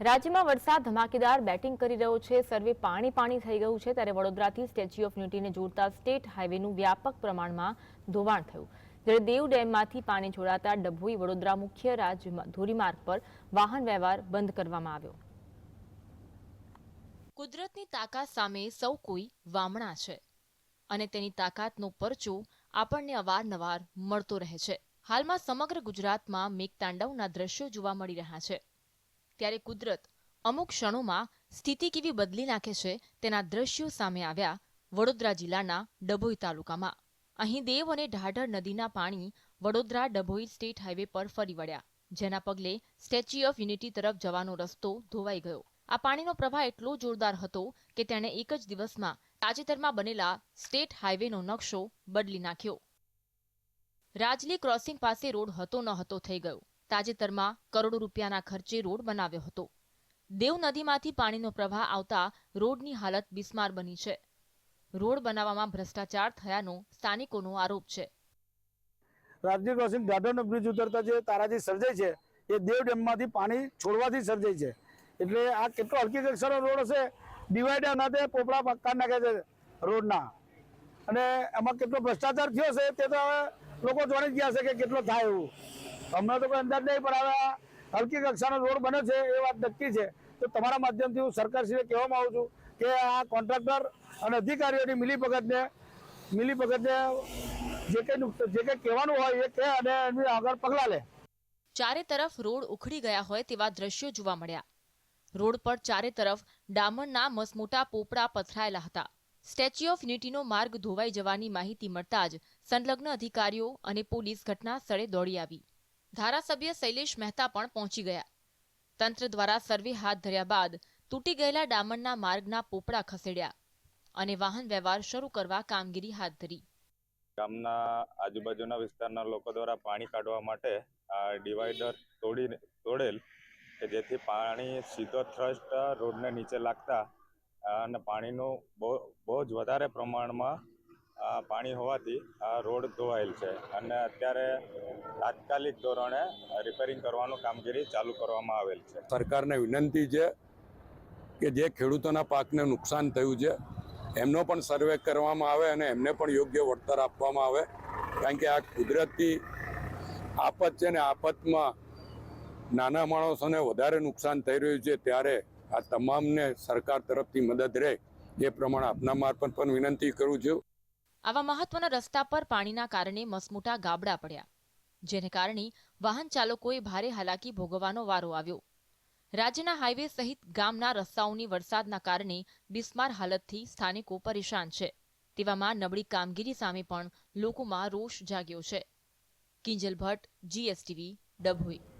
રાજ્યમાં વરસાદ ધમાકેદાર બેટિંગ કરી રહ્યો છે. સર્વે પાણી પાણી થઈ ગયું છે ત્યારે વડોદરાથી સ્ટેચ્યુ ઓફ યુનિટીને જોડતા સ્ટેટ હાઈવેનું વ્યાપક પ્રમાણમાં ધોવાણ થયું. જ્યારે દેવ ડેમમાંથી પાણી છોડાતા ડભોઈ વડોદરા મુખ્ય રાજ્ય ધોરીમાર્ગ પર વાહન વ્યવહાર બંધ કરવામાં આવ્યો. કુદરતની તાકાત સામે સૌ કોઈ વામણા છે અને તેની તાકાતનો પરચો આપણને અવારનવાર મળતો રહે છે. હાલમાં સમગ્ર ગુજરાતમાં મેઘતાંડવના દ્રશ્યો જોવા મળી રહ્યા છે. ત્યારે કુદરત અમુક ક્ષણોમાં સ્થિતિ કેવી બદલી નાખે છે તેના દ્રશ્યો સામે આવ્યા વડોદરા જિલ્લાના ડભોઈ તાલુકામાં. અહીં દેવ અને ઢાઢર નદીના પાણી વડોદરા ડભોઈ સ્ટેટ હાઈવે પર ફરી વળ્યા, જેના પગલે સ્ટેચ્યુ ઓફ યુનિટી તરફ જવાનો રસ્તો ધોવાઈ ગયો. આ પાણીનો પ્રવાહ એટલો જોરદાર હતો કે તેણે એક જ દિવસમાં તાજેતરમાં બનેલા સ્ટેટ હાઈવેનો નકશો બદલી નાખ્યો. રાજલી ક્રોસિંગ પાસે રોડ હતો ન હતો થઈ ગયો. તાજેતરમાં કરોડો રૂપિયાના ખર્ચે રોડ બનાવ્યો હતો. દેવ નદીમાંથી પાણીનો પ્રવાહ આવતા રોડની હાલત બિસ્માર બની છે. રોડ બનાવવામાં ભ્રષ્ટાચાર થયાનો સ્થાનિકોનો આરોપ છે. રાજ્ય ક્રોસિંગ દાદરનો બ્રિજ ઉતરતા જે તારાજી સર્જાય છે, એ દેવ ડેમમાંથી પાણી છોડવાથી સર્જાય છે. એટલે આ કેટલો હલકી કક્ષાનો રોડ હશે? ડિવાઈડર નાતે પોપડા પક્કા નાખે છે રોડના. અને એમાં કેટલો ભ્રષ્ટાચાર થયો છે તે તો લોકો જાણી ગયા છે કે કેટલો થાય એવું. હમણાં તો કોઈ અંદાજ નહીં, પણ હવે હલકી કક્ષાનો રોડ બને છે, એ વાત નક્કી છે. તો તમારા માધ્યમથી હું સરકારશ્રીને કહેવામાં આવું છું કે આ કોન્ટ્રાક્ટર અને અધિકારીઓની મિલીભગતને મિલીભગતને જે કંઈ જે કંઈ કહેવાનું હોય એ કહે અને એની આગળ પગલાં લે. ચારે તરફ રોડ ઉખડી ગયા હોય તેવા દ્રશ્યો જોવા મળ્યા. રોડ પર ચારે તરફ ડામરના મસમોટા પોપડા પથરાયેલા હતા. સ્ટેચ્યુ ઓફ યુનિટીનો માર્ગ ધોવાઈ જવાની માહિતી મળતા જ સંલગ્ન અધિકારીઓ અને પોલીસ ઘટના સ્થળે દોડી આવી. ધારાસભ્ય શૈલેષ મહેતા પણ પહોંચી ગયા. તંત્ર દ્વારા સર્વે હાથ ધર્યા બાદ તૂટી ગયેલા ડામરના માર્ગના પોપડા ખસેડ્યા અને વાહન વ્યવહાર શરૂ કરવા કામગીરી હાથ ધરી. ગામના આજુબાજુના વિસ્તારના લોકો દ્વારા પાણી કાઢવા માટે આ ડિવાઈડર તોડી તોડેલ કે જેથી પાણી સીધો થ્રસ્ટ રોડને નીચે લાગતા અને પાણીનું બહુ બહુ જ વધારે પ્રમાણમાં પાણી હોવાથી આ રોડ ધોવાયેલ છે અને અત્યારે તાત્કાલિક ધોરણે રિપેરિંગ કરવાનું કામગીરી ચાલુ કરવામાં આવેલ છે. સરકારને વિનંતી છે કે જે ખેડૂતોના પાકને નુકસાન થયું છે, એમનો પણ સર્વે કરવામાં આવે અને એમને પણ યોગ્ય વળતર આપવામાં આવે. કારણ કે આ કુદરતી આફત છે ને આફતમાં નાના માણસોને વધારે નુકસાન થઈ રહ્યું છે, ત્યારે આ તમામને સરકાર તરફથી મદદ રહે એ પ્રમાણે આપના મારફત પણ વિનંતી કરું છું. આવા મહત્વના રસ્તા પર પાણીના કારણે મસમોટા ગાબડા પડ્યા, જેને કારણે વાહન ચાલકોએ ભારે હાલાકી ભોગવવાનો વારો આવ્યો. રાજ્યના હાઈવે સહિત ગામના રસ્તાઓની વરસાદના કારણે બિસ્માર હાલતથી સ્થાનિકો પરેશાન છે. તેવામાં નબળી કામગીરી સામે પણ લોકોમાં રોષ જાગ્યો છે. કિંજલ ભટ્ટ, જીએસટીવી, ડભોઈ.